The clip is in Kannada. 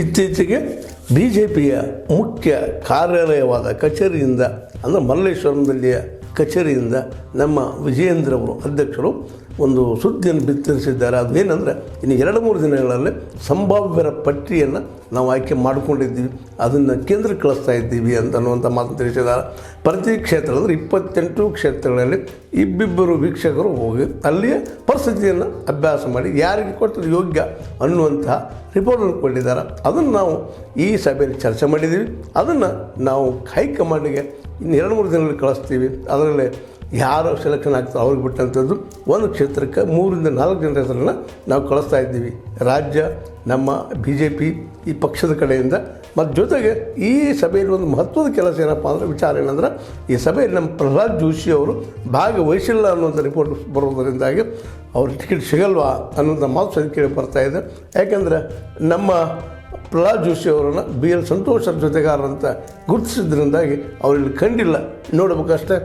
ಇತ್ತೀಚೆಗೆ ಬಿ ಜೆ ಪಿಯ ಮುಖ್ಯ ಕಾರ್ಯಾಲಯವಾದ ಕಚೇರಿಯಿಂದ ಅಂದರೆ ಮಲ್ಲೇಶ್ವರಂದಲ್ಲಿಯ ಕಚೇರಿಯಿಂದ ನಮ್ಮ ವಿಜಯೇಂದ್ರವರು ಅಧ್ಯಕ್ಷರು ಒಂದು ಸುದ್ದಿಯನ್ನು ಬಿತ್ತರಿಸಿದ್ದಾರೆ. ಅದೇನೆಂದರೆ ಇನ್ನು ಎರಡು ಮೂರು ದಿನಗಳಲ್ಲಿ ಸಂಭಾವ್ಯರ ಪಟ್ಟಿಯನ್ನು ನಾವು ಆಯ್ಕೆ ಮಾಡಿಕೊಂಡಿದ್ದೀವಿ. ಅದನ್ನು ಕೇಂದ್ರಕ್ಕೆ ಕಳಿಸ್ತಾ ಇದ್ದೀವಿ ಅಂತ ಮಾತು ತಿಳಿಸಿದ್ದಾರೆ. ಪ್ರತಿ ಕ್ಷೇತ್ರ ಅಂದರೆ ಇಪ್ಪತ್ತೆಂಟು ಕ್ಷೇತ್ರಗಳಲ್ಲಿ ಇಬ್ಬಿಬ್ಬರು ವೀಕ್ಷಕರು ಹೋಗಿ ಅಲ್ಲಿಯ ಪರಿಸ್ಥಿತಿಯನ್ನು ಅಭ್ಯಾಸ ಮಾಡಿ ಯಾರಿಗೆ ಕೊಟ್ಟರೆ ಯೋಗ್ಯ ಅನ್ನುವಂತಹ ರಿಪೋರ್ಟನ್ನು ಕೊಟ್ಟಿದ್ದಾರೆ. ಅದನ್ನು ನಾವು ಈ ಸಭೆಯಲ್ಲಿ ಚರ್ಚೆ ಮಾಡಿದ್ದೀವಿ. ಅದನ್ನು ನಾವು ಹೈಕಮಾಂಡಿಗೆ ಇನ್ನು ಎರಡು ಮೂರು ದಿನಗಳಲ್ಲಿ ಕಳಿಸ್ತೀವಿ. ಅದರಲ್ಲಿ ಯಾರು ಸೆಲೆಕ್ಷನ್ ಆಗ್ತಾರೋ ಅವ್ರಿಗೆ ಬಿಟ್ಟಂಥದ್ದು ಒಂದು ಕ್ಷೇತ್ರಕ್ಕೆ ಮೂರಿಂದ ನಾಲ್ಕು ಜನರ ಹೆಸರನ್ನು ನಾವು ಕಳಿಸ್ತಾ ಇದ್ದೀವಿ. ರಾಜ್ಯ, ನಮ್ಮ ಬಿ ಜೆ ಪಿ ಈ ಪಕ್ಷದ ಕಡೆಯಿಂದ. ಮತ್ತು ಜೊತೆಗೆ ಈ ಸಭೆಯಲ್ಲಿ ಒಂದು ಮಹತ್ವದ ಕೆಲಸ ಏನಪ್ಪ ಅಂದರೆ ವಿಚಾರ ಏನಂದ್ರೆ ಈ ಸಭೆಯಲ್ಲಿ ನಮ್ಮ ಪ್ರಹ್ಲಾದ್ ಜೋಶಿ ಅವರು ಭಾಗವಹಿಸಿಲ್ಲ ಅನ್ನೋಂಥ ರಿಪೋರ್ಟ್ ಬರೋದರಿಂದಾಗಿ ಅವ್ರಿಗೆ ಟಿಕೆಟ್ ಸಿಗಲ್ವಾ ಅನ್ನೋಂಥ ಮಾತು ಕೇಳಿ ಬರ್ತಾ ಇದೆ. ಯಾಕೆಂದರೆ ನಮ್ಮ ಪ್ರಹ್ಲಾದ್ ಜೋಶಿ ಅವರನ್ನು ಬಿ ಎಲ್ ಸಂತೋಷ್ ಅವ್ರ ಜೊತೆಗಾರರಂತ ಗುರುತಿಸಿದ್ರಿಂದಾಗಿ ಅವರಿಲ್ಲಿ ಕಂಡಿಲ್ಲ. ನೋಡ್ಬೇಕಷ್ಟೇ.